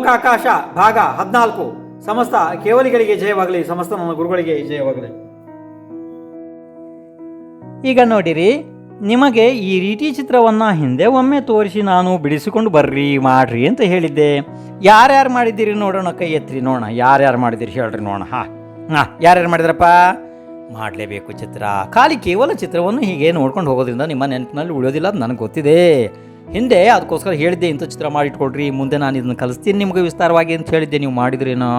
ಲೋಕಾಕಾಶ ಭಾಗ ಹದಿನಾಲ್ಕು. ಸಮಸ್ತ ಕೇವಲಿಗಳಿಗೆ ಜಯವಾಗಲಿ, ಸಮಸ್ತ ನನ್ನ ಗುರುಗಳಿಗೆ ಜಯವಾಗಲಿ. ಈಗ ನೋಡಿರಿ, ನಿಮಗೆ ಈ ರೀತಿ ಚಿತ್ರವನ್ನು ಹಿಂದೆ ಒಮ್ಮೆ ತೋರಿಸಿ ನಾನು ಬಿಡಿಸಿಕೊಂಡು ಬರ್ರಿ, ಮಾಡ್ರಿ ಅಂತ ಹೇಳಿದ್ದೆ. ಯಾರ್ಯಾರು ಮಾಡಿದ್ದೀರಿ ನೋಡೋಣ, ಕೈ ಎತ್ತಿರಿ ನೋಡೋಣ. ಯಾರ್ಯಾರು ಮಾಡಿದ್ದೀರಿ ಹೇಳ್ರಿ ನೋಡೋಣ. ಹಾಂ ಹಾಂ, ಯಾರ್ಯಾರು ಮಾಡಿದ್ರಪ್ಪ? ಮಾಡಲೇಬೇಕು ಚಿತ್ರ. ಖಾಲಿ ಕೇವಲ ಚಿತ್ರವನ್ನು ಹೀಗೆ ನೋಡ್ಕೊಂಡು ಹೋಗೋದ್ರಿಂದ ನಿಮ್ಮ ನೆನಪಿನಲ್ಲಿ ಉಳಿಯೋದಿಲ್ಲ ಅದು ನನಗೆ ಗೊತ್ತಿದೆ. ಹಿಂದೆ ಅದಕ್ಕೋಸ್ಕರ ಹೇಳಿದ್ದೆ, ಇಂಥ ಚಿತ್ರ ಮಾಡಿಟ್ಕೊಡ್ರಿ, ಮುಂದೆ ನಾನು ಇದನ್ನು ಕಲಿಸ್ತೀನಿ, ನಿಮಗೆ ವಿಸ್ತಾರವಾಗಿ ಅಂತ ಹೇಳಿದ್ದೆ, ನೀವು ಮಾಡಿದ್ರೇನೋ?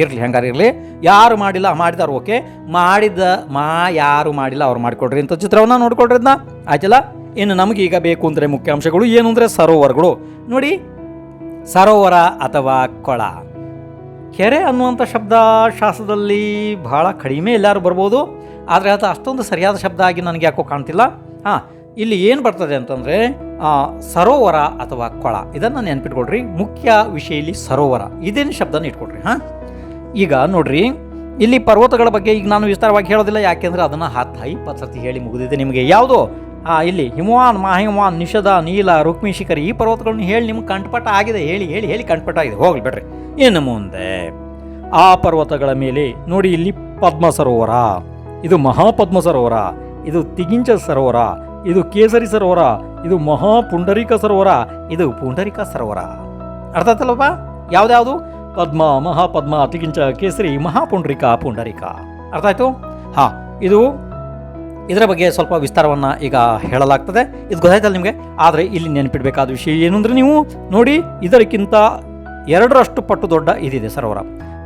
ಇರಲಿ, ಹೆಂಗಾರು ಇರಲಿ. ಯಾರು ಮಾಡಿಲ್ಲ, ಮಾಡಿದಾರು, ಓಕೆ. ಮಾಡಿದ, ಮಾ, ಯಾರು ಮಾಡಿಲ್ಲ, ಅವ್ರು ಮಾಡಿಕೊಡ್ರಿ ಇಂಥ ಚಿತ್ರವನ್ನು ನೋಡ್ಕೊಡ್ರಿ ಅದನ್ನ ಆಯ್ತಲ್ಲ? ಇನ್ನು ನಮಗೆ ಈಗ ಬೇಕು ಅಂದರೆ ಮುಖ್ಯಾಂಶಗಳು, ಏನು ಅಂದರೆ ಸರೋವರಗಳು. ನೋಡಿ, ಸರೋವರ ಅಥವಾ ಕೊಳ. ಕೆರೆ ಅನ್ನುವಂಥ ಶಬ್ದ ಶಾಸ್ತ್ರದಲ್ಲಿ ಬಹಳ ಕಡಿಮೆ ಎಲ್ಲರೂ ಬರ್ಬೋದು. ಆದರೆ ಅದು ಅಷ್ಟೊಂದು ಸರಿಯಾದ ಶಬ್ದ ಆಗಿ ನನಗೆ ಯಾಕೋ ಕಾಣ್ತಿಲ್ಲ. ಹಾಂ ಇಲ್ಲಿ ಏನು ಬರ್ತದೆ ಅಂತಂದರೆ ಸರೋವರ ಅಥವಾ ಕೊಳ. ಇದನ್ನು ನೆನ್ಪಿಟ್ಕೊಳ್ರಿ. ಮುಖ್ಯ ವಿಷಯ ಇಲ್ಲಿ ಸರೋವರ. ಇದೇನು ಶಬ್ದನ ಇಟ್ಕೊಳ್ರಿ, ಹಾಂ? ಈಗ ನೋಡ್ರಿ, ಇಲ್ಲಿ ಪರ್ವತಗಳ ಬಗ್ಗೆ ಈಗ ನಾನು ವಿಸ್ತಾರವಾಗಿ ಹೇಳೋದಿಲ್ಲ. ಯಾಕೆಂದರೆ ಅದನ್ನು ಹತ್ತು ಇಪ್ಪತ್ತು ಸರ್ತಿ ಹೇಳಿ ಮುಗಿದಿದೆ ನಿಮಗೆ. ಯಾವುದು? ಹಾಂ ಇಲ್ಲಿ ಹಿಮವಾನ್, ಮಾಹಿಮವಾನ್, ನಿಷದ, ನೀಲ, ರುಕ್ಮಿ, ಶಿಖರಿ ಈ ಪರ್ವತಗಳನ್ನು ಹೇಳಿ ನಿಮ್ಗೆ ಕಂಠಪಟ ಆಗಿದೆ. ಹೇಳಿ ಹೇಳಿ ಹೇಳಿ ಕಂಠಪಟ ಆಗಿದೆ. ಹೋಗ್ಲಿ ಬಿಡ್ರಿ. ಇನ್ನು ಮುಂದೆ, ಆ ಪರ್ವತಗಳ ಮೇಲೆ ನೋಡಿ ಇಲ್ಲಿ ಪದ್ಮ ಸರೋವರ ಇದು ಮಹಾಪದ್ಮ ಸರೋವರ ಇದು ತಿಗಿಂಚ ಸರೋವರ. ಇದು ಕೇಸರಿ ಸರೋವರ, ಇದು ಮಹಾ ಪುಂಡರಿಕ ಸರೋವರ, ಇದು ಪುಂಡರಿಕ ಸರೋವರ. ಅರ್ಥ ಆಯ್ತಲ್ಲಪ್ಪ? ಯಾವ್ದ್ಯಾವುದು? ಪದ್ಮ ಮಹಾಪದ್ಮ ಅತಿಗಿಂಚ ಕೇಸರಿ ಮಹಾಪುಂಡರಿಕ ಪುಂಡರಿಕ ಅರ್ಥ ಆಯ್ತು? ಹಾಂ, ಇದು ಇದರ ಬಗ್ಗೆ ಸ್ವಲ್ಪ ವಿಸ್ತಾರವನ್ನು ಈಗ ಹೇಳಲಾಗ್ತದೆ. ಇದು ಗೊತ್ತಾಯ್ತಲ್ಲ ನಿಮಗೆ? ಆದರೆ ಇಲ್ಲಿ ನೆನಪಿಡಬೇಕಾದ ವಿಷಯ ಏನು ಅಂದರೆ ನೀವು ನೋಡಿ, ಇದಕ್ಕಿಂತ ಎರಡರಷ್ಟು ಪಟ್ಟು ದೊಡ್ಡ ಇದಿದೆ ಸರೋವರ.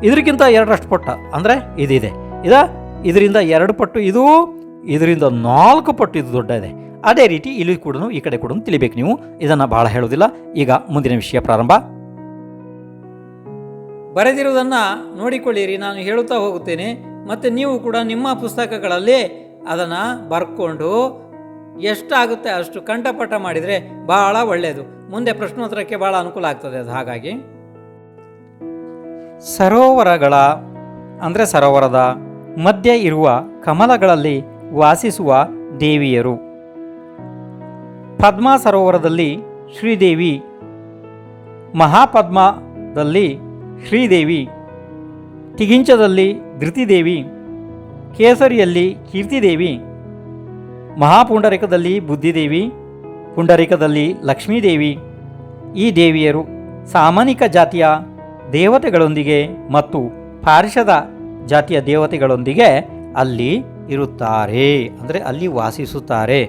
ಇದಕ್ಕಿಂತ ಎರಡರಷ್ಟು ಪಟ್ಟ ಅಂದರೆ ಇದಿದೆ. ಇದ, ಇದರಿಂದ ಎರಡು ಪಟ್ಟು ಇದು, ಇದರಿಂದ ನಾಲ್ಕು ಪಟ್ಟು ಇದು ದೊಡ್ಡ ಇದೆ. ಅದೇ ರೀತಿ ಇಲ್ಲಿ ಕೂಡ ಈ ಕಡೆ ಕೂಡ ತಿಳಿಬೇಕು ನೀವು. ಇದನ್ನು ಬಹಳ ಹೇಳೋದಿಲ್ಲ ಈಗ ಮುಂದಿನ ವಿಷಯ ಪ್ರಾರಂಭ. ಬರೆದಿರುವುದನ್ನು ನೋಡಿಕೊಳ್ಳಿರಿ, ನಾನು ಹೇಳುತ್ತಾ ಹೋಗುತ್ತೇನೆ. ಮತ್ತು ನೀವು ಕೂಡ ನಿಮ್ಮ ಪುಸ್ತಕಗಳಲ್ಲಿ ಅದನ್ನು ಬರ್ಕೊಂಡು ಎಷ್ಟಾಗುತ್ತೆ ಅಷ್ಟು ಕಂಠಪಟ ಮಾಡಿದರೆ ಬಹಳ ಒಳ್ಳೆಯದು. ಮುಂದೆ ಪ್ರಶ್ನೋತ್ತರಕ್ಕೆ ಬಹಳ ಅನುಕೂಲ ಆಗ್ತದೆ ಅದು ಹಾಗಾಗಿ. ಸರೋವರಗಳ, ಅಂದರೆ ಸರೋವರದ ಮಧ್ಯೆ ಇರುವ ಕಮಲಗಳಲ್ಲಿ ವಾಸಿಸುವ ದೇವಿಯರು. ಪದ್ಮ ಸರೋವರದಲ್ಲಿ ಶ್ರೀದೇವಿ, ಮಹಾಪದ್ಮದಲ್ಲಿ ಶ್ರೀದೇವಿ ತಿಗಿಂಚದಲ್ಲಿ ಧೃತಿದೇವಿ, ಕೇಸರಿಯಲ್ಲಿ ಕೀರ್ತಿದೇವಿ, ಮಹಾಪುಂಡರಿಕದಲ್ಲಿ ಬುದ್ಧಿದೇವಿ, ಪುಂಡರಿಕದಲ್ಲಿ ಲಕ್ಷ್ಮೀದೇವಿ. ಈ ದೇವಿಯರು ಸಾಮಾನಿಕ ಜಾತಿಯ ದೇವತೆಗಳೊಂದಿಗೆ ಮತ್ತು ಪಾರ್ಷದ ಜಾತಿಯ ದೇವತೆಗಳೊಂದಿಗೆ ಅಲ್ಲಿ ಇರುತ್ತಾರೆ, ಅಂದರೆ ಅಲ್ಲಿ ವಾಸಿಸುತ್ತಾರೆ.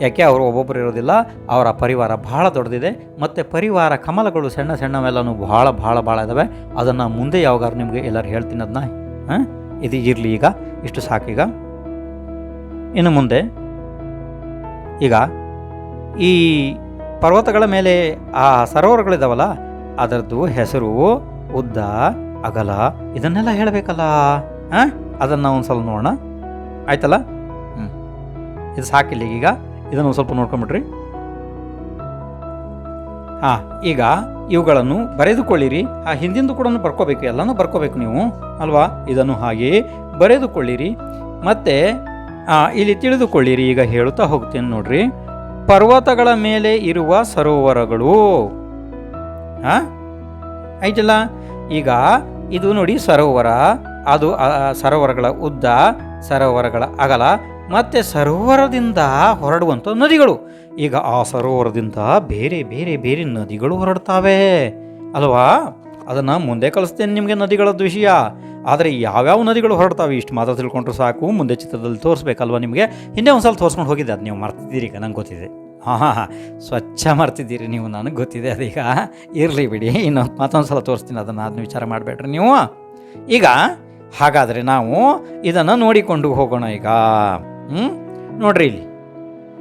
ಯಾಕೆ ಅವರು ಒಬ್ಬೊಬ್ಬರು ಇರೋದಿಲ್ಲ, ಅವರ ಪರಿವಾರ ಬಹಳ ದೊಡ್ಡದಿದೆ, ಮತ್ತು ಪರಿವಾರ ಕಮಲಗಳು ಸಣ್ಣ ಸಣ್ಣವೆಲ್ಲನೂ ಭಾಳ ಭಾಳ ಭಾಳ ಇದ್ದಾವೆ ಅದನ್ನು ಮುಂದೆ ಯಾವಾಗಾರು ನಿಮಗೆ ಎಲ್ಲರೂ ಹೇಳ್ತೀನಿ ಅದನ್ನ ಹಾಂ? ಇದು ಇರಲಿ ಈಗ, ಇಷ್ಟು ಸಾಕೀಗ ಇನ್ನು ಮುಂದೆ, ಈಗ ಈ ಪರ್ವತಗಳ ಮೇಲೆ ಆ ಸರೋವರಗಳಿದಾವಲ್ಲ, ಅದರದ್ದು ಹೆಸರು ಉದ್ದ, ಅಗಲ, ಇದನ್ನೆಲ್ಲ ಹೇಳಬೇಕಲ್ಲ? ಹಾಂ? ಅದನ್ನು ಒಂದು ಸಲ ನೋಡೋಣ. ಆಯ್ತಲ್ಲ? ಹ್ಞೂ ಇದು ಸಾಕಿಲ್ಲ ಈಗ. ಇದನ್ನು ಸ್ವಲ್ಪ ನೋಡ್ಕೊಂಬಿಟ್ರಿ. ಹಾಂ, ಈಗ ಇವುಗಳನ್ನು ಬರೆದುಕೊಳ್ಳಿರಿ. ಆ, ಹಿಂದಿಂದು ಕೂಡ ಬರ್ಕೋಬೇಕು, ಎಲ್ಲನೂ ಬರ್ಕೋಬೇಕು ನೀವು, ಅಲ್ವಾ? ಇದನ್ನು ಹಾಗೆಯೇ ಬರೆದುಕೊಳ್ಳಿರಿ. ಮತ್ತು ಇಲ್ಲಿ ತಿಳಿದುಕೊಳ್ಳಿರಿ, ಈಗ ಹೇಳುತ್ತಾ ಹೋಗ್ತೀನಿ ನೋಡ್ರಿ. ಪರ್ವತಗಳ ಮೇಲೆ ಇರುವ ಸರೋವರಗಳು. ಹಾಂ? ಆಯ್ತಲ್ಲ? ಈಗ ಇದು ನೋಡಿ ಸರೋವರ. ಅದು ಸರೋವರಗಳ ಉದ್ದ, ಸರೋವರಗಳ ಅಗಲ. ಮತ್ತು ಸರೋವರದಿಂದ ಹೊರಡುವಂಥ ನದಿಗಳು. ಈಗ ಆ ಸರೋವರದಿಂದ ಬೇರೆ ಬೇರೆ ಬೇರೆ ನದಿಗಳು ಹೊರಡ್ತಾವೆ. ಅಲ್ವಾ? ಅದನ್ನು ಮುಂದೆ ಕಲಿಸ್ತೇನೆ ನಿಮಗೆ ನದಿಗಳದ್ದು ವಿಷಯ. ಆದರೆ ಯಾವ್ಯಾವ ನದಿಗಳು ಹೊರಡ್ತಾವೆ ಇಷ್ಟು ಮಾತ್ರ ತಿಳ್ಕೊಂಡ್ರೆ ಸಾಕು. ಮುಂದೆ ಚಿತ್ರದಲ್ಲಿ ತೋರಿಸ್ಬೇಕಲ್ವ ನಿಮಗೆ? ಹಿಂದೆ ಒಂದು ಸಲ ತೋರಿಸ್ಕೊಂಡು ಹೋಗಿದ್ದೆ, ಅದು ನೀವು ಮರ್ತಿದ್ದೀರಿ ಈಗ, ನಂಗೆ ಗೊತ್ತಿದೆ. ಹಾಂ ಹಾಂ ಹಾಂ. ಸ್ವಚ್ಛ ಮರ್ತಿದ್ದೀರಿ ನೀವು, ನನಗೆ ಗೊತ್ತಿದೆ ಅದೀಗ ಇರಲಿ ಬಿಡಿ ಇನ್ನೊಂದು ಮತ್ತೊಂದು ಸಲ ತೋರಿಸ್ತೀನಿ ಅದನ್ನು, ಅದನ್ನ ವಿಚಾರ ಮಾಡಬೇಡ್ರಿ ನೀವು. ಈಗ ಹಾಗಾದರೆ ನಾವು ಇದನ್ನು ನೋಡಿಕೊಂಡು ಹೋಗೋಣ ಈಗ. ಹ್ಞೂ ನೋಡ್ರಿ ಇಲ್ಲಿ.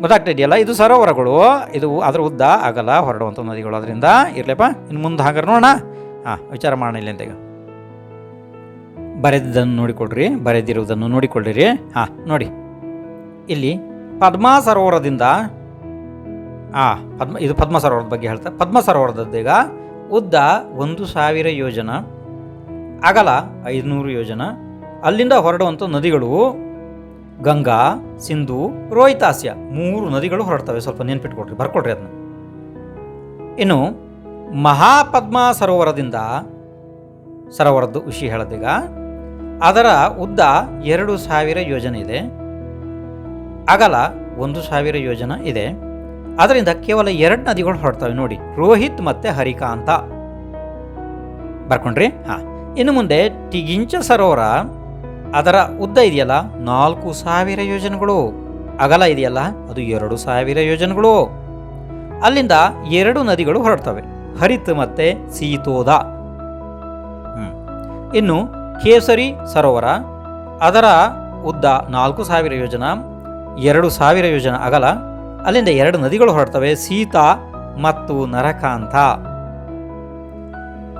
ಗೊತ್ತಾಗ್ತಾ ಇದೆಯಲ್ಲ? ಇದು ಸರೋವರಗಳು. ಇದು ಅದರ ಉದ್ದ ಆಗಲ್ಲ ಹೊರಡುವಂಥ ನದಿಗಳು. ಅದರಿಂದ ಇರಲಿಪ್ಪ ಇನ್ನು ಮುಂದೆ ಹಂಗಾರೆ ನೋಡೋಣ. ಹಾಂ, ವಿಚಾರ ಮಾಡೋಣ ಇಲ್ಲಿ ಅಂತ ಬರೆದಿದ್ದನ್ನು ನೋಡಿಕೊಳ್ರಿ ಬರೆದಿರುವುದನ್ನು ನೋಡಿಕೊಳ್ಳಿರಿ. ಹಾಂ, ನೋಡಿ. ಇಲ್ಲಿ ಪದ್ಮ ಸರೋವರದಿಂದ ಹಾಂ ಪದ್ಮ, ಇದು ಪದ್ಮ ಸರೋವರದ ಬಗ್ಗೆ ಹೇಳ್ತಾ ಪದ್ಮ ಸರೋವರದದ್ದೀಗ ಉದ್ದ ಒಂದು ಸಾವಿರ ಯೋಜನ, ಅಗಲ ಐದುನೂರು ಯೋಜನ, ಅಲ್ಲಿಂದ ಹೊರಡುವಂಥ ನದಿಗಳು ಗಂಗಾ, ಸಿಂಧು ರೋಹಿತಾಸ್ಯ ಮೂರು ನದಿಗಳು ಹೊರಡ್ತವೆ. ಸ್ವಲ್ಪ ನೆನ್ಪಿಟ್ಕೊಡ್ರಿ ಬರ್ಕೊಡ್ರಿ ಅದನ್ನ ಇನ್ನು ಮಹಾಪದ್ಮ ಸರೋವರದಿಂದ ಸರೋವರದ್ದು ವಿಷಯ ಹೇಳೋದೀಗ ಅದರ ಉದ್ದ ಎರಡು ಸಾವಿರ ಯೋಜನೆ ಇದೆ. ಅಗಲ ಒಂದು ಸಾವಿರ ಯೋಜನೆ ಇದೆ. ಅದರಿಂದ ಕೇವಲ ಎರಡು ನದಿಗಳು ಹೊರಡ್ತವೆ ನೋಡಿ, ರೋಹಿತ್ ಮತ್ತೆ ಹರಿಕಾಂತ ಬರ್ಕೊಂಡ್ರಿ? ಹಾಂ. ಇನ್ನು ಮುಂದೆ ಟಿಗಿಂಚ ಸರೋವರ ಅದರ ಉದ್ದ ಇದೆಯಲ್ಲ? ನಾಲ್ಕು ಸಾವಿರ ಯೋಜನೆಗಳು. ಅಗಲ ಇದೆಯಲ್ಲ? ಅದು ಎರಡು ಸಾವಿರ ಯೋಜನೆಗಳು. ಅಲ್ಲಿಂದ ಎರಡು ನದಿಗಳು ಹೊರಡ್ತವೆ. ಹರಿತ್ ಮತ್ತೆ ಸೀತೋದ. ಇನ್ನು ಕೇಸರಿ, ಸರೋವರ. ಅದರ ಉದ್ದ ನಾಲ್ಕು ಸಾವಿರ ಯೋಜನ, ಎರಡು ಸಾವಿರ ಯೋಜನ ಅಗಲ. ಅಲ್ಲಿಂದ ಎರಡು ನದಿಗಳು ಹೊರಡ್ತವೆ, ಸೀತಾ ಮತ್ತು ನರಕಾಂತ.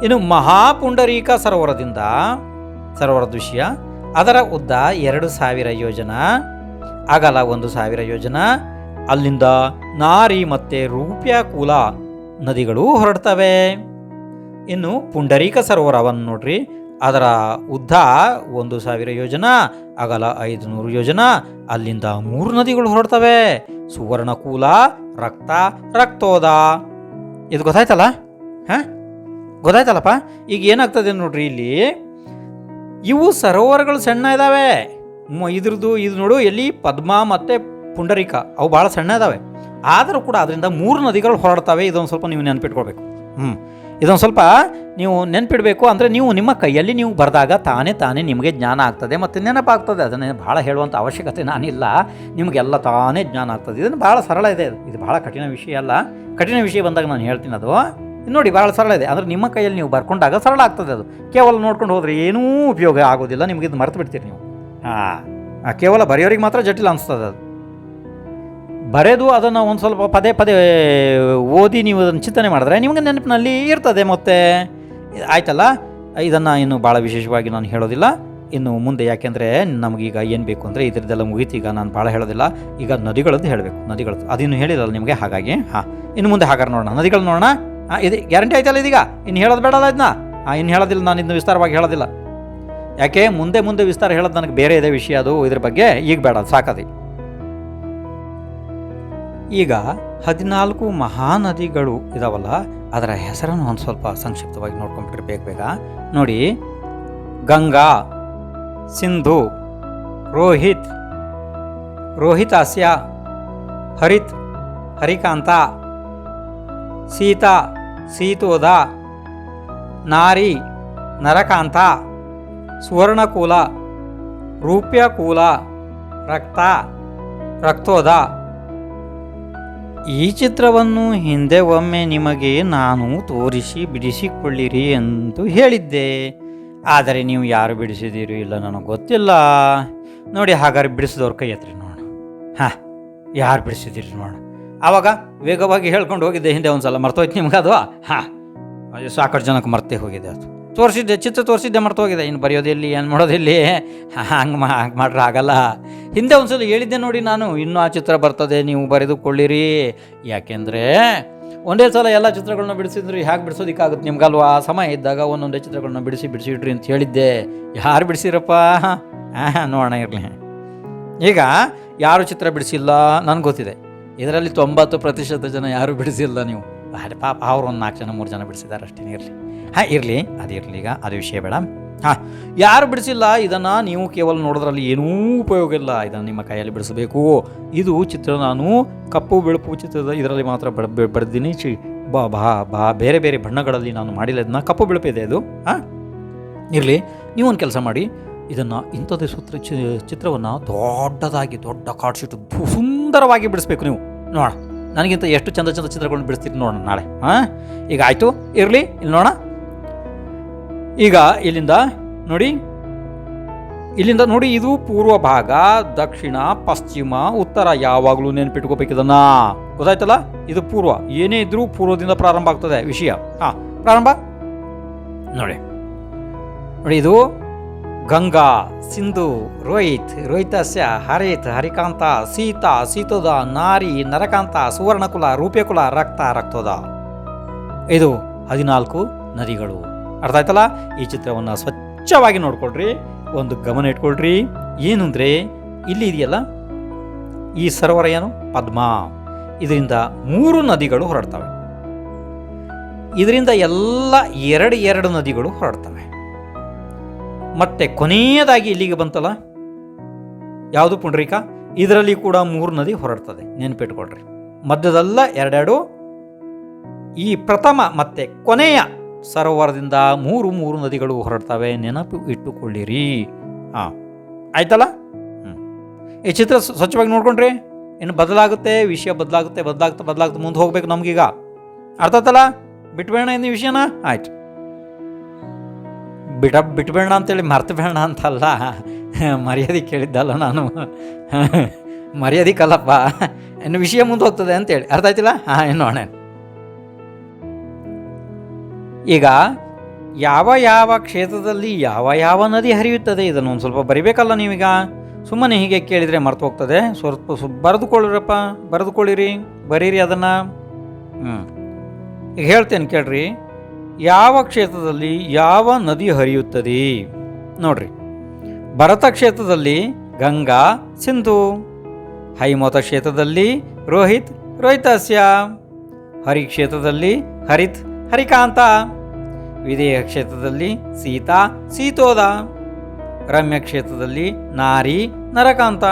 ಇನ್ನು ಮಹಾಪುಂಡರೀಕ ಸರೋವರದಿಂದ, ಸರೋವರ ವಿಷಯ ಅದರ ಉದ್ದ ಎರಡು ಸಾವಿರ ಯೋಜನ, ಅಗಲ ಒಂದು ಸಾವಿರ ಯೋಜನ, ಅಲ್ಲಿಂದ ನಾರಿ ಮತ್ತೆ ರೂಪ್ಯಕೂಲ ನದಿಗಳು ಹೊರಡ್ತವೆ. ಇನ್ನು ಪುಂಡರೀಕ ಸರೋವರವನ್ನು ನೋಡ್ರಿ, ಅದರ ಉದ್ದ ಒಂದು ಸಾವಿರ ಯೋಜನ, ಅಗಲ ಐದು ನೂರು ಯೋಜನ, ಅಲ್ಲಿಂದ ಮೂರು ನದಿಗಳು ಹೊರಡ್ತವೆ. ಸುವರ್ಣಕೂಲ ರಕ್ತ, ರಕ್ತೋದ. ಇದು ಗೊತ್ತಾಯ್ತಲ್ಲ? ಹಾಂ? ಗೊತ್ತಾಯ್ತಲ್ಲಪ್ಪ? ಈಗ ಏನಾಗ್ತದೆ ನೋಡ್ರಿ ಇಲ್ಲಿ? ಇವು ಸರೋವರಗಳು ಸಣ್ಣ ಇದ್ದಾವೆ ಇದ್ರದ್ದು ಇದು ನೋಡು, ಎಲ್ಲಿ? ಪದ್ಮ ಮತ್ತು ಪುಂಡರಿಕ. ಅವು ಭಾಳ ಸಣ್ಣ ಇದ್ದಾವೆ ಆದರೂ ಕೂಡ ಅದರಿಂದ ಮೂರು ನದಿಗಳು ಹೊರಡ್ತವೆ. ಇದೊಂದು ಸ್ವಲ್ಪ ನೀವು ನೆನಪಿಟ್ಕೊಳ್ಬೇಕು. ಹ್ಞೂ ಇದೊಂದು ಸ್ವಲ್ಪ ನೀವು ನೆನಪಿಡಬೇಕು ಅಂದರೆ ನೀವು ನಿಮ್ಮ ಕೈಯಲ್ಲಿ ನೀವು ಬರೆದಾಗ ತಾನೇ ತಾನೇ ನಿಮಗೆ ಜ್ಞಾನ ಆಗ್ತದೆ ಮತ್ತು ನೆನಪಾಗ್ತದೆ. ಅದನ್ನು ಭಾಳ ಹೇಳುವಂಥ ಅವಶ್ಯಕತೆ ನಾನಿಲ್ಲ. ನಿಮಗೆಲ್ಲ ತಾನೇ ಜ್ಞಾನ ಆಗ್ತದೆ. ಇದನ್ನು ಭಾಳ ಸರಳ ಇದು. ಇದು ಭಾಳ ಕಠಿಣ ವಿಷಯ ಅಲ್ಲ. ಕಠಿಣ ವಿಷಯ ಬಂದಾಗ ನಾನು ಹೇಳ್ತೀನಿ ಅದು. ನೋಡಿ ಭಾಳ ಸರಳ ಇದೆ. ಅಂದರೆ ನಿಮ್ಮ ಕೈಯಲ್ಲಿ ನೀವು ಬರ್ಕೊಂಡಾಗ ಸರಳ ಆಗ್ತದೆ ಅದು. ಕೇವಲ ನೋಡ್ಕೊಂಡು ಹೋದರೆ ಏನೂ ಉಪಯೋಗ ಆಗೋದಿಲ್ಲ. ನಿಮಗೆ ಇದು ಮರೆತು ಬಿಡ್ತೀರಿ ನೀವು. ಹಾಂ. ಕೇವಲ ಬರೆಯೋರಿಗೆ ಮಾತ್ರ ಜಟಿಲ ಅನಿಸ್ತದೆ ಅದು. ಬರೆದು ಅದನ್ನು ಒಂದು ಸ್ವಲ್ಪ ಪದೇ ಪದೇ ಓದಿ ನೀವು ಅದನ್ನು ಚಿಂತನೆ ಮಾಡಿದ್ರೆ ನಿಮಗೆ ನೆನಪಿನಲ್ಲಿ ಇರ್ತದೆ ಮತ್ತೆ. ಆಯ್ತಲ್ಲ? ಇದನ್ನು ಇನ್ನು ಭಾಳ ವಿಶೇಷವಾಗಿ ನಾನು ಹೇಳೋದಿಲ್ಲ. ಇನ್ನು ಮುಂದೆ ಯಾಕೆಂದರೆ ನಮಗೀಗ ಏನು ಬೇಕು ಅಂದರೆ ಇದರದ್ದೆಲ್ಲ ಮುಗೀತು. ಈಗ ನಾನು ಭಾಳ ಹೇಳೋದಿಲ್ಲ. ಈಗ ನದಿಗಳದ್ದು ಹೇಳಬೇಕು. ನದಿಗಳದ್ದು. ಅದಿನ್ನು ಹೇಳಿರಲ್ಲ ನಿಮಗೆ ಹಾಗಾಗಿ. ಹಾಂ. ಇನ್ನು ಮುಂದೆ ಹಾಗಾದ್ರೆ ನೋಡೋಣ. ನದಿಗಳು ನೋಡೋಣ. ಇದು ಗ್ಯಾರಂಟಿ ಆಯ್ತಲ್ಲ ಇದೀಗ? ಇನ್ನು ಹೇಳೋದು ಬೇಡಲ್ಲ ಇದನ್ನ? ಇನ್ನು ಹೇಳೋದಿಲ್ಲ, ನಾನು ಇನ್ನು ವಿಸ್ತಾರವಾಗಿ ಹೇಳೋದಿಲ್ಲ. ಯಾಕೆ, ಮುಂದೆ ಮುಂದೆ ವಿಸ್ತಾರ ಹೇಳೋದು ನನಗೆ ಬೇರೆ ಇದೆ ವಿಷಯ ಅದು, ಇದ್ರ ಬಗ್ಗೆ ಈಗ ಬೇಡ ಸಾಕದಿ. ಈಗ ಹದಿನಾಲ್ಕು ಮಹಾನದಿಗಳು ಇದಾವಲ್ಲ, ಅದರ ಹೆಸರನ್ನು ಒಂದು ಸ್ವಲ್ಪ ಸಂಕ್ಷಿಪ್ತವಾಗಿ ನೋಡ್ಕೊಂಡ್ಬಿಟ್ರೆ ಬೇಗ ಬೇಗ. ನೋಡಿ, ಗಂಗಾ, ಸಿಂಧು, ರೋಹಿತ್, ರೋಹಿತಾಸ್ಯ, ಹರಿತ್, ಹರಿಕಾಂತ, ಸೀತಾ ಸೀತೋದ, ನಾರಿ, ನರಕಾಂತ, ಸುವರ್ಣಕೂಲ, ರೂಪ್ಯಕೂಲ, ರಕ್ತ, ರಕ್ತೋದ. ಈ ಚಿತ್ರವನ್ನು ಹಿಂದೆ ಒಮ್ಮೆ ನಿಮಗೆ ನಾನು ತೋರಿಸಿ ಬಿಡಿಸಿಕೊಳ್ಳಿರಿ ಎಂದು ಹೇಳಿದ್ದೆ. ಆದರೆ ನೀವು ಯಾರು ಬಿಡಿಸಿದಿರಿ ಇಲ್ಲ ನನಗೆ ಗೊತ್ತಿಲ್ಲ. ನೋಡಿ ಹಾಗಾದ್ರೆ ಬಿಡಿಸಿದವ್ರ ಕೈ ಹತ್ರಿ ನೋಡೋಣ. ಹಾಂ, ಯಾರು ಬಿಡಿಸಿದಿರಿ ನೋಡೋಣ. ಆವಾಗ ವೇಗವಾಗಿ ಹೇಳ್ಕೊಂಡು ಹೋಗಿದ್ದೆ ಹಿಂದೆ ಒಂದು ಸಲ ಮರ್ತೋಯ್ತು ನಿಮ್ಗೆ ಅದು? ಹಾಂ. ಸಾಕಷ್ಟು ಜನಕ್ಕೆ ಮರ್ತೇ ಹೋಗಿದೆ ಅದು. ತೋರಿಸಿದ್ದೆ, ಚಿತ್ರ ತೋರಿಸಿದ್ದೆ ಮರ್ತು ಹೋಗಿದೆ ಇನ್ನು ಬರೆಯೋದಿಲ್ಲಿ ಏನು ಮಾಡೋದಿಲ್ಲಿ ಹಂಗೆ ಮಾ, ಹಂಗೆ ಮಾಡ್ರೆ ಆಗಲ್ಲ. ಹಿಂದೆ ಒಂದ್ಸಲ ಹೇಳಿದ್ದೆ ನೋಡಿ ನಾನು, ಇನ್ನೂ ಆ ಚಿತ್ರ ಬರ್ತದೆ, ನೀವು ಬರೆದುಕೊಳ್ಳಿರಿ. ಯಾಕೆಂದರೆ ಒಂದೇ ಸಲ ಎಲ್ಲ ಚಿತ್ರಗಳನ್ನ ಬಿಡಿಸಿದ್ರು, ಹೇಗೆ ಬಿಡಿಸೋದಕ್ಕಾಗುತ್ತೆ ನಿಮ್ಗಲ್ವಾ? ಸಮಯ ಇದ್ದಾಗ ಒಂದೊಂದೇ ಚಿತ್ರಗಳನ್ನ ಬಿಡಿಸಿ ಬಿಡಿಸಿ ಇಡ್ರಿ ಅಂತ ಹೇಳಿದ್ದೆ. ಯಾರು ಬಿಡಿಸಿರಪ್ಪ? ಹಾಂ, ನೋಡೋಣ ಇರಲಿ. ಈಗ ಯಾರು ಚಿತ್ರ ಬಿಡಿಸಿಲ್ಲ? ನನಗೆ ಗೊತ್ತಿದೆ. ಇದರಲ್ಲಿ ತೊಂಬತ್ತು ಪ್ರತಿಶತ ಜನ ಯಾರು ಬಿಡಿಸಿಲ್ಲ ನೀವು. ಪಾಪ ಅವ್ರು ಒಂದು ನಾಲ್ಕು ಜನ, ಮೂರು ಜನ ಬಿಡಿಸಿದ್ದಾರೆ ಅಷ್ಟೇ ಇರಲಿ. ಹಾಂ, ಇರಲಿ. ಅದು ಇರಲಿ ಈಗ, ಅದು ವಿಷಯ ಬೇಡ. ಹಾಂ, ಯಾರು ಬಿಡಿಸಿಲ್ಲ, ಇದನ್ನು ನೀವು ಕೇವಲ ನೋಡೋದ್ರಲ್ಲಿ ಏನೂ ಉಪಯೋಗ ಇಲ್ಲ. ಇದನ್ನು ನಿಮ್ಮ ಕೈಯಲ್ಲಿ ಬಿಡಿಸಬೇಕು. ಇದು ಚಿತ್ರ ನಾನು ಕಪ್ಪು, ಬೆಳಪು ಚಿತ್ರದ ಇದರಲ್ಲಿ ಮಾತ್ರ ಬರೆದಿನಿ ಚಿ ಬಾ ಬಾ ಬಾ, ಬೇರೆ ಬೇರೆ ಬಣ್ಣಗಳಲ್ಲಿ ನಾನು ಮಾಡಿಲ್ಲ. ಇದನ್ನ ಕಪ್ಪು, ಬೆಳಪು ಇದೆ ಇದು ಹಾಂ, ಇರಲಿ. ನೀವೊಂದು ಕೆಲಸ ಮಾಡಿ. ಇದನ್ನು ಇಂಥದ್ದೇ ಸೂತ್ರ ಚಿತ್ರವನ್ನು ದೊಡ್ಡದಾಗಿ, ದೊಡ್ಡ ಶೀಟ್ ಸುಂದರವಾಗಿ ಬಿಡಿಸ್ಬೇಕು ನೀವು. ನೋಡೋಣ ನನಗಿಂತ ಎಷ್ಟು ಚಂದ ಚಂದ ಚಿತ್ರಗಳನ್ನ ಬಿಡಿಸ್ತೀರಿ ನೋಡೋಣ ನಾಳೆ. ಹಾಂ? ಈಗ ಆಯಿತು? ಇರಲಿ? ಇಲ್ಲಿ ನೋಡೋಣ. ಈಗ ಇಲ್ಲಿಂದ ನೋಡಿ. ಇಲ್ಲಿಂದ ನೋಡಿ, ಇದು ಪೂರ್ವ ಭಾಗ, ದಕ್ಷಿಣ, ಪಶ್ಚಿಮ, ಉತ್ತರ ಯಾವಾಗಲೂ ನೆನ್ಪಿಟ್ಕೋಬೇಕು ಇದನ್ನ ಗೊತ್ತಾಯ್ತಲ್ಲ? ಇದು ಪೂರ್ವ. ಏನೇ ಇದ್ರೂ ಪೂರ್ವದಿಂದ ಪ್ರಾರಂಭ ಆಗ್ತದೆ ವಿಷಯ. ಹಾಂ, ಪ್ರಾರಂಭ. ನೋಡಿ. ನೋಡಿ ಇದು ಗಂಗಾ, ಸಿಂಧು, ರೋಹಿತ್, ರೋಹಿತಸ್ಯ, ಹರಿತ್, ಹರಿಕಾಂತ, ಸೀತಾ, ಸೀತೋದ, ನಾರಿ, ನರಕಾಂತ, ಸುವರ್ಣಕುಲ ರೂಪ್ಯಕುಲ ರಕ್ತ, ರಕ್ತೋದ. ಇದು ಹದಿನಾಲ್ಕು ನದಿಗಳು. ಅರ್ಥ ಆಯ್ತಲ್ಲ? ಈ ಚಿತ್ರವನ್ನು ಸ್ವಚ್ಛವಾಗಿ ನೋಡ್ಕೊಳ್ರಿ. ಒಂದು ಗಮನ ಇಟ್ಕೊಳ್ರಿ. ಏನು ಇಲ್ಲಿ ಇದೆಯಲ್ಲ? ಈ ಸರೋವರ ಏನು? ಪದ್ಮ. ಇದರಿಂದ ಮೂರು ನದಿಗಳು ಹೊರಡ್ತವೆ. ಇದರಿಂದ ಎಲ್ಲ ಎರಡು ಎರಡು ನದಿಗಳು ಹೊರಡ್ತವೆ. ಮತ್ತೆ ಕೊನೆಯದಾಗಿ ಇಲ್ಲಿಗೆ ಬಂತಲ್ಲ? ಯಾವುದು ಪುಂಡ್ರಿಕ? ಇದರಲ್ಲಿ ಕೂಡ ಮೂರು ನದಿ ಹೊರಡ್ತದೆ. ನೆನಪಿಟ್ಕೊಳ್ರಿ. ಮಧ್ಯದಲ್ಲ ಎರಡೆರಡು. ಈ ಪ್ರಥಮ ಮತ್ತೆ ಕೊನೆಯ ಸರೋವರದಿಂದ ಮೂರು ಮೂರು ನದಿಗಳು ಹೊರಡ್ತವೆ. ನೆನಪು ಇಟ್ಟುಕೊಳ್ಳಿರಿ. ಹಾಂ ಆಯ್ತಲ್ಲ? ಈ ಚಿತ್ರ ಸ್ವ- ಸ್ವಚ್ಛವಾಗಿ ನೋಡ್ಕೊಂಡ್ರಿ ಇನ್ನು ಬದಲಾಗುತ್ತೆ, ವಿಷಯ ಬದಲಾಗುತ್ತೆ, ಬದಲಾಗ್ತಾ ಬದಲಾಗ್ತಾ ಮುಂದೆ ಹೋಗ್ಬೇಕು ನಮಗೀಗ. ಅರ್ಥ ಆತಲ್ಲ ಬಿಟ್ಬೇಡ ಇನ್ನು ವಿಷಯನ? ಆಯ್ತು. ಬಿಡ ಬಿಟ್ಬೇಡ ಅಂತೇಳಿ ಮರ್ತು ಬೇಡ ಅಂತಲ್ಲ. ಮರ್ಯಾದೆ ಕೇಳಿದ್ದಲ್ಲ ನಾನು. ಮರ್ಯಾದೆ ಕಲ್ಲಪ್ಪ. ಇನ್ನು ವಿಷಯ ಮುಂದೆ ಹೋಗ್ತದೆ ಅಂತೇಳಿ. ಅರ್ಥ ಆಯ್ತಿಲ್ಲ? ಹಾಂ ಏನು ಅಣ್ಣ ಈಗ ಯಾವ ಯಾವ ಕ್ಷೇತ್ರದಲ್ಲಿ ಯಾವ ಯಾವ ನದಿ ಹರಿಯುತ್ತದೆ ಇದನ್ನು ಒಂದು ಸ್ವಲ್ಪ ಬರಿಬೇಕಲ್ಲ ನೀವೀಗ? ಸುಮ್ಮನೆ ಹೀಗೆ ಕೇಳಿದರೆ ಮರ್ತು ಹೋಗ್ತದೆ. ಸ್ವಲ್ಪ ಬರೆದುಕೊಳ್ಳಿರಪ್ಪ. ಬರೆದುಕೊಳ್ಳಿರಿ. ಬರೀರಿ ಅದನ್ನು. ಹ್ಞೂ ಈಗ ಹೇಳ್ತೇನೆ ಕೇಳ್ರಿ. ಯಾವ ಕ್ಷೇತ್ರದಲ್ಲಿ ಯಾವ ನದಿ ಹರಿಯುತ್ತದೆ? ನೋಡ್ರಿ. ಭರತ ಕ್ಷೇತ್ರದಲ್ಲಿ ಗಂಗಾ, ಸಿಂಧು. ಹೈಮತ ಕ್ಷೇತ್ರದಲ್ಲಿ ರೋಹಿತ್, ರೋಹಿತಾಸ್ಯ. ಹರಿ ಕ್ಷೇತ್ರದಲ್ಲಿ ಹರಿತ್, ಹರಿಕಾಂತ. ವಿದೇಹ ಕ್ಷೇತ್ರದಲ್ಲಿ ಸೀತಾ, ಸೀತೋದ. ರಮ್ಯ ಕ್ಷೇತ್ರದಲ್ಲಿ ನಾರಿ, ನರಕಾಂತ.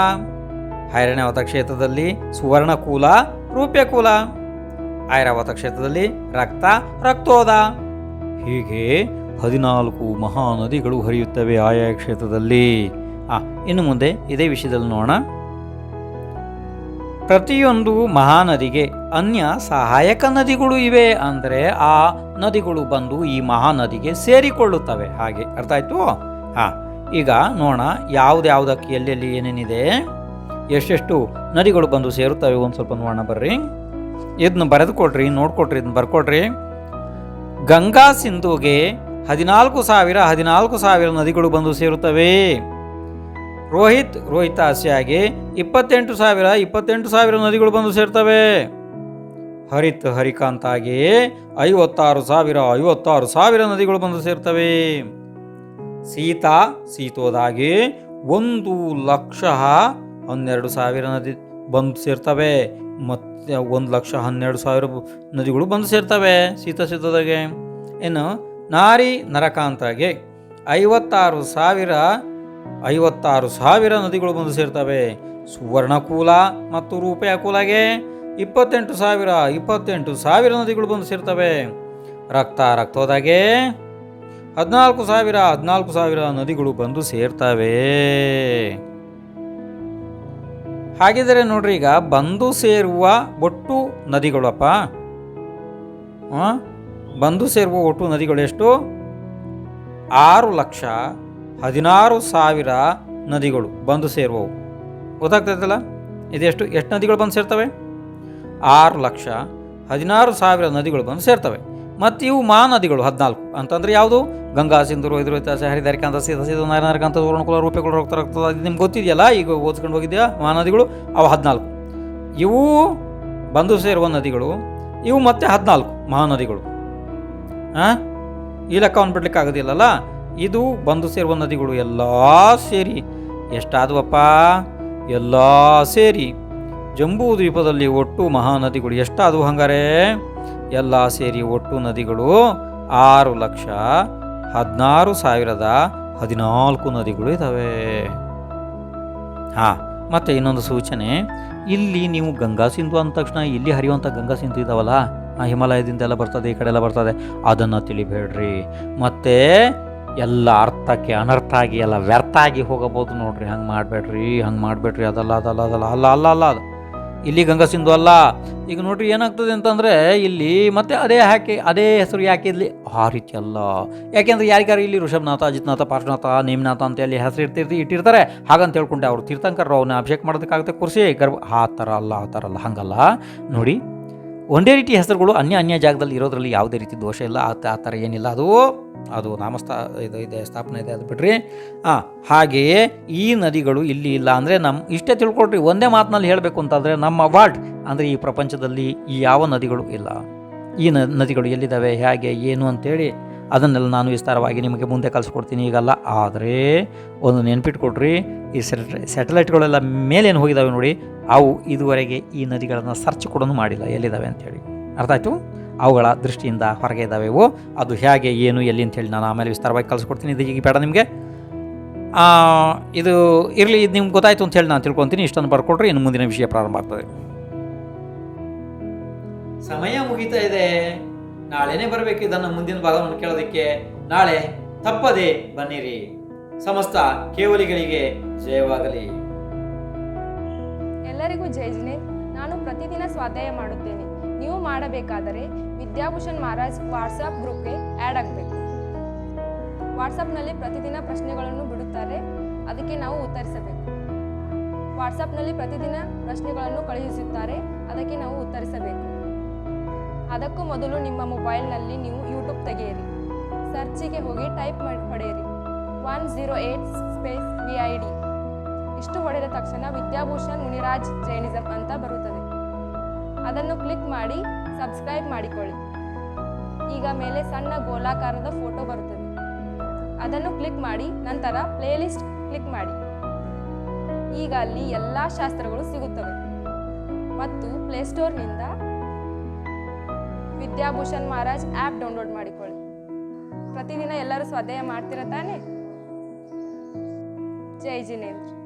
ಹೈರಣ್ಯವತ ಕ್ಷೇತ್ರದಲ್ಲಿ ಸುವರ್ಣಕೂಲ, ರೂಪ್ಯಕೂಲ. ಐರಾವತ ಕ್ಷೇತ್ರದಲ್ಲಿ ರಕ್ತ, ರಕ್ತೋದ. ಹೀಗೆ ಹದಿನಾಲ್ಕು ಮಹಾನದಿಗಳು ಹರಿಯುತ್ತವೆ ಆಯಾ ಕ್ಷೇತ್ರದಲ್ಲಿ. ಆ, ಇನ್ನು ಮುಂದೆ ಇದೇ ವಿಷಯದಲ್ಲಿ ನೋಡೋಣ. ಪ್ರತಿಯೊಂದು ಮಹಾನದಿಗೆ ಅನ್ಯ ಸಹಾಯಕ ನದಿಗಳು ಇವೆ ಅಂದರೆ ಆ ನದಿಗಳು ಬಂದು ಈ ಮಹಾನದಿಗೆ ಸೇರಿಕೊಳ್ಳುತ್ತವೆ. ಹಾಗೆ ಅರ್ಥ ಆಯ್ತು? ಹಾಂ ಈಗ ನೋಡೋಣ ಯಾವುದ್ಯಾವುದಕ್ಕೆ ಎಲ್ಲೆಲ್ಲಿ ಏನೇನಿದೆ. ಎಷ್ಟೆಷ್ಟು ನದಿಗಳು ಬಂದು ಸೇರುತ್ತವೆ ಒಂದು ಸ್ವಲ್ಪ ನೋಡೋಣ ಬರ್ರಿ. ಇದನ್ನ ಬರೆದುಕೊಡ್ರಿ, ನೋಡ್ಕೊಟ್ರಿ, ಇದನ್ನ ಬರ್ಕೊಡ್ರಿ. ಗಂಗಾ ಸಿಂಧುಗೆ ಹದಿನಾಲ್ಕು ಸಾವಿರ ಹದಿನಾಲ್ಕು ಸಾವಿರ ನದಿಗಳು ಬಂದು ಸೇರುತ್ತವೆ. ರೋಹಿತ್ ರೋಹಿತಾಸ್ಯಾಗೆ ಇಪ್ಪತ್ತೆಂಟು ಸಾವಿರ ಇಪ್ಪತ್ತೆಂಟು ಸಾವಿರ ನದಿಗಳು ಬಂದು ಸೇರ್ತವೆ. ಹರಿತ್ ಹರಿಕಾಂತಾಗೆ ಐವತ್ತಾರು ಸಾವಿರ ಐವತ್ತಾರು ಸಾವಿರ ನದಿಗಳು ಬಂದು ಸೇರ್ತವೆ. ಸೀತಾ ಸೀತೋದಾಗೆ ಒಂದು ಲಕ್ಷ ಹನ್ನೆರಡು ಸಾವಿರ ನದಿ ಬಂದು ಸೇರ್ತವೆ. ಮತ್ತು ಒಂದು ಲಕ್ಷ ಹನ್ನೆರಡು ಸಾವಿರ ನದಿಗಳು ಬಂದು ಸೇರ್ತವೆ ಸೀತ ಸೀತದಾಗೆ ಏನು ನಾರಿ ನರಕಾಂತಾಗೆ ಐವತ್ತಾರು ಸಾವಿರ ಐವತ್ತಾರು ಸಾವಿರ ನದಿಗಳು ಬಂದು ಸೇರ್ತವೆ. ಸುವರ್ಣಕೂಲ ಮತ್ತು ರೂಪಾಯ ಕೂಲಾಗೆ ಇಪ್ಪತ್ತೆಂಟು ಸಾವಿರ ಇಪ್ಪತ್ತೆಂಟು ಸಾವಿರ ನದಿಗಳು ಬಂದು ಸೇರ್ತವೆ. ರಕ್ತ ರಕ್ತದಾಗೆ ಹದಿನಾಲ್ಕು ಸಾವಿರ ಹದಿನಾಲ್ಕು ಸಾವಿರ ನದಿಗಳು ಬಂದು ಸೇರ್ತವೆ. ಹಾಗಿದ್ರೆ ನೋಡ್ರಿ ಈಗ ಬಂದು ಸೇರುವ ಒಟ್ಟು ನದಿಗಳಪ್ಪ? ಬಂದು ಸೇರುವ ಒಟ್ಟು ನದಿಗಳು ಎಷ್ಟು? ಆರು ಲಕ್ಷ ಹದಿನಾರು ಸಾವಿರ ನದಿಗಳು ಬಂದು ಸೇರುವವು. ಗೊತ್ತಾಗ್ತೈತಲ್ಲ? ಇದೆಷ್ಟು ಎಷ್ಟು ನದಿಗಳು ಬಂದು ಸೇರ್ತವೆ? ಆರು ಲಕ್ಷ ಹದಿನಾರು ಸಾವಿರ ನದಿಗಳು ಬಂದು ಸೇರ್ತವೆ. ಮತ್ತು ಇವು ಮಹಾನದಿಗಳು ಹದಿನಾಲ್ಕು. ಅಂತಂದ್ರೆ ಯಾವುದು? ಗಂಗಾ ಸಿಂಧು ರೋಹಿತ್ ರೋಹಿತಾಸ ಹರಿದಾರಿಕಾಂತ ಸೀತ ಸೀತ ನಾರಾಯಣಕಾಂತ ವರ್ಣಕುಲ ರೂಪಗಳು ಹೋಗ್ತಾ ಹೋಗ್ತದೆ ಅದು ನಿಮ್ಗೆ ಗೊತ್ತಿದೆಯಲ್ಲ, ಈಗ ಓದ್ಕೊಂಡು ಹೋಗಿದ್ಯಾ? ಮಹಾನದಿಗಳು, ಅವು ಹದಿನಾಲ್ಕು. ಇವು ಬಂದು ಸೇರುವ ನದಿಗಳು, ಇವು ಮತ್ತೆ ಹದಿನಾಲ್ಕು ಮಹಾನದಿಗಳು. ಹಾಂ ಈ ಲೆಕ್ಕವನ್ನು ಬಿಡ್ಲಿಕ್ಕೆ ಆಗೋದಿಲ್ಲಲ್ಲ? ಇದು ಬಂದು ಸೇರುವ ನದಿಗಳು ಎಲ್ಲ ಸೇರಿ. ಎಷ್ಟಾದವಪ್ಪ? ಎಲ್ಲ ಸೇರಿ. ಜಂಬೂ ದ್ವೀಪದಲ್ಲಿ ಒಟ್ಟು ಮಹಾನದಿಗಳು ಎಷ್ಟಾದವು ಹಂಗಾರೆ? ಎಲ್ಲ ಸೇರಿ ಒಟ್ಟು ನದಿಗಳು ಆರು ಲಕ್ಷ ಹದಿನಾರು ಸಾವಿರದ ಹದಿನಾಲ್ಕು ನದಿಗಳು ಇದ್ದಾವೆ ಹಾಂ, ಮತ್ತು ಇನ್ನೊಂದು ಸೂಚನೆ. ಇಲ್ಲಿ ನೀವು ಗಂಗಾ ಸಿಂಧು ಅಂದ ತಕ್ಷಣ ಇಲ್ಲಿ ಹರಿಯುವಂಥ ಗಂಗಾ ಸಿಂಧು ಇದಾವಲ್ಲ? ಆ ಹಿಮಾಲಯದಿಂದ ಎಲ್ಲ ಬರ್ತದೆ, ಈ ಕಡೆ ಎಲ್ಲ ಬರ್ತದೆ. ಅದನ್ನು ತಿಳಿಬೇಡ್ರಿ. ಮತ್ತು ಎಲ್ಲ ಅರ್ಥಕ್ಕೆ ಅನರ್ಥ ಆಗಿ ಎಲ್ಲ ವ್ಯರ್ಥ ಆಗಿ ಹೋಗಬಹುದು ನೋಡ್ರಿ. ಹಂಗೆ ಮಾಡಬೇಡ್ರಿ ಹಂಗೆ ಮಾಡಬೇಡ್ರಿ. ಅದಲ್ಲ ಅದಲ್ಲ ಅದಲ್ಲ, ಅಲ್ಲ ಅಲ್ಲ ಅಲ್ಲ ಅದು ಇಲ್ಲಿ ಗಂಗಾ ಸಿಂಧು ಅಲ್ಲ. ಈಗ ನೋಡ್ರಿ ಏನಾಗ್ತದೆ ಅಂತಂದರೆ ಇಲ್ಲಿ ಮತ್ತೆ ಅದೇ ಹಾಕಿ, ಅದೇ ಹೆಸರು ಯಾಕೆ ಇಲ್ಲಿ? ಆ ರೀತಿ ಅಲ್ಲ. ಯಾಕೆಂದ್ರೆ ಯಾರಿಗಾರು ಇಲ್ಲಿ ಋಷಭನಾಥ, ಅಜಿತ್ನಾಥ, ಪಾರ್ಶ್ವನಾಥ, ನೇಮನಾಥ ಅಂತ ಅಲ್ಲಿ ಹೆಸರು ಇರ್ತಿರ್ತಿ, ಇಟ್ಟಿರ್ತಾರೆ. ಹಾಗಂತ ಹೇಳ್ಕೊಂಡೆ ಅವರು ತೀರ್ಥಂಕರರು ಅವನ್ನ ಅಭಿಷೇಕ ಮಾಡೋದಕ್ಕಾಗುತ್ತೆ, ಕುರ್ಸಿ ಗರ್ಭ. ಆ ಥರ ಅಲ್ಲ, ಆ ಥರ ಅಲ್ಲ, ಹಂಗಲ್ಲ. ನೋಡಿ, ಒಂದೇ ರೀತಿ ಹೆಸರುಗಳು ಅನ್ಯ ಅನ್ಯ ಜಾಗದಲ್ಲಿ ಇರೋದ್ರಲ್ಲಿ ಯಾವುದೇ ರೀತಿ ದೋಷ ಇಲ್ಲ ಆ ಥರ ಏನಿಲ್ಲ. ಅದು ಅದು ನಾಮಸ್ಥಾ ಇದು ಇದೆ, ಸ್ಥಾಪನೆ ಇದೆ, ಅದು ಬಿಡ್ರಿ. ಹಾಂ ಹಾಗೆಯೇ ಈ ನದಿಗಳು ಇಲ್ಲಿ ಇಲ್ಲ ಅಂದರೆ ನಮ್ಮ ಇಷ್ಟೇ ತಿಳ್ಕೊಳ್ರಿ, ಒಂದೇ ಮಾತಿನಲ್ಲಿ ಹೇಳಬೇಕು ಅಂತಂದರೆ ನಮ್ಮ ವಾರ್ಡ್ ಅಂದರೆ ಈ ಪ್ರಪಂಚದಲ್ಲಿ ಯಾವ ನದಿಗಳು ಇಲ್ಲ. ಈ ನದಿಗಳು ಎಲ್ಲಿದ್ದಾವೆ, ಹೇಗೆ, ಏನು ಅಂತೇಳಿ ಅದನ್ನೆಲ್ಲ ನಾನು ವಿಸ್ತಾರವಾಗಿ ನಿಮಗೆ ಮುಂದೆ ಕಲಿಸ್ಕೊಡ್ತೀನಿ ಈಗಲ್ಲ. ಆದರೆ ಒಂದು ನೆನ್ಪಿಟ್ಕೊಡ್ರಿ ಈ ಸ್ಯಾಟಲೈಟ್ಗಳೆಲ್ಲ ಮೇಲೇನು ಹೋಗಿದ್ದಾವೆ ನೋಡಿ, ಅವು ಇದುವರೆಗೆ ಈ ನದಿಗಳನ್ನು ಸರ್ಚ್ ಕೂಡ ಮಾಡಿಲ್ಲ ಎಲ್ಲಿದ್ದಾವೆ ಅಂತೇಳಿ. ಅರ್ಥ ಆಯಿತು? ಅವುಗಳ ದೃಷ್ಟಿಯಿಂದ ಹೊರಗೆ ಇದ್ದಾವೆ ಇವು ಅದು ಹೇಗೆ ಏನು ಎಲ್ಲಿ ಅಂತ ಹೇಳಿ ನಾನು ಆಮೇಲೆ ವಿಸ್ತಾರವಾಗಿ ಕಲಿಸ್ಕೊಡ್ತೀನಿ ಇದು ಈಗ ಬೇಡ ನಿಮಗೆ. ಆ, ಇದು ಇರಲಿ ಇದು ನಿಮ್ಗೆ ಗೊತ್ತಾಯ್ತು ಅಂತ ಹೇಳಿ ನಾನು ತಿಳ್ಕೊತೀನಿ. ಇಷ್ಟೊಂದು ಬರ್ಕೊಟ್ರೆ ಇನ್ನು ಮುಂದಿನ ವಿಷಯ ಪ್ರಾರಂಭ ಆಗ್ತದೆ. ಸಮಯ ಮುಗಿತಾ ಇದೆ. ನಾಳೆನೇ ಬರಬೇಕು ಇದನ್ನು ಮುಂದಿನ ಭಾಗವನ್ನು ಕೇಳೋದಕ್ಕೆ. ನಾಳೆ ತಪ್ಪದೆ ಬನ್ನಿರಿ. ಸಮಸ್ತ ಕೇವಲಿಗಳಿಗೆ ಜಯವಾಗಲಿ. ಎಲ್ಲರಿಗೂ ಜಯ ಜಿನೇಂದ್ ನಾನು ಪ್ರತಿದಿನ ಸ್ವಾಧ್ಯಾಯ ಮಾಡುತ್ತೇನೆ. ನೀವು ಮಾಡಬೇಕಾದರೆ ವಿದ್ಯಾಭೂಷಣ್ ಮಹಾರಾಜ್ ವಾಟ್ಸಪ್ ಗ್ರೂಪ್ಗೆ ಆ್ಯಡ್ ಆಗಬೇಕು. ವಾಟ್ಸಪ್ನಲ್ಲಿ ಪ್ರತಿದಿನ ಪ್ರಶ್ನೆಗಳನ್ನು ಬಿಡುತ್ತಾರೆ. ಅದಕ್ಕೆ ನಾವು ಉತ್ತರಿಸಬೇಕು. ವಾಟ್ಸಪ್ನಲ್ಲಿ ಪ್ರತಿದಿನ ಪ್ರಶ್ನೆಗಳನ್ನು ಕಳುಹಿಸುತ್ತಾರೆ. ಅದಕ್ಕೆ ನಾವು ಉತ್ತರಿಸಬೇಕು. ಅದಕ್ಕೂ ಮೊದಲು ನಿಮ್ಮ ಮೊಬೈಲ್ನಲ್ಲಿ ನೀವು ಯೂಟ್ಯೂಬ್ ತೆಗೆಯಿರಿ. ಸರ್ಚಿಗೆ ಹೋಗಿ ಟೈಪ್ ಮಾಡಿ, ಪಡೆಯಿರಿ. One zero eight space V I D ಇಷ್ಟು ಹೊಡೆದ ತಕ್ಷಣ ವಿದ್ಯಾಭೂಷಣ್ ಮುನಿರಾಜ್ ಜೈನಿಸಂ ಅಂತ ಬರುತ್ತದೆ. ಅದನ್ನು ಕ್ಲಿಕ್ ಮಾಡಿ ಸಬ್ಸ್ಕ್ರೈಬ್ ಮಾಡಿಕೊಳ್ಳಿ. ಈಗ ಮೇಲೆ ಸಣ್ಣ ಗೋಲಾಕಾರದ ಫೋಟೋ ಬರುತ್ತದೆ. ಅದನ್ನು ಕ್ಲಿಕ್ ಮಾಡಿ, ನಂತರ ಪ್ಲೇಲಿಸ್ಟ್ ಕ್ಲಿಕ್ ಮಾಡಿ. ಈಗ ಅಲ್ಲಿ ಎಲ್ಲ ಶಾಸ್ತ್ರಗಳು ಸಿಗುತ್ತವೆ. ಮತ್ತು ಪ್ಲೇಸ್ಟೋರ್ನಿಂದ ವಿದ್ಯಾಭೂಷಣ್ ಮಹಾರಾಜ್ ಆ್ಯಪ್ ಡೌನ್ಲೋಡ್ ಮಾಡಿಕೊಳ್ಳಿ. ಪ್ರತಿದಿನ ಎಲ್ಲರೂ ಸ್ವಾಧ್ಯಾಯ ಮಾಡ್ತಿರತಾನೆ ಜೈ ಜಿನೇಂದ್ರ.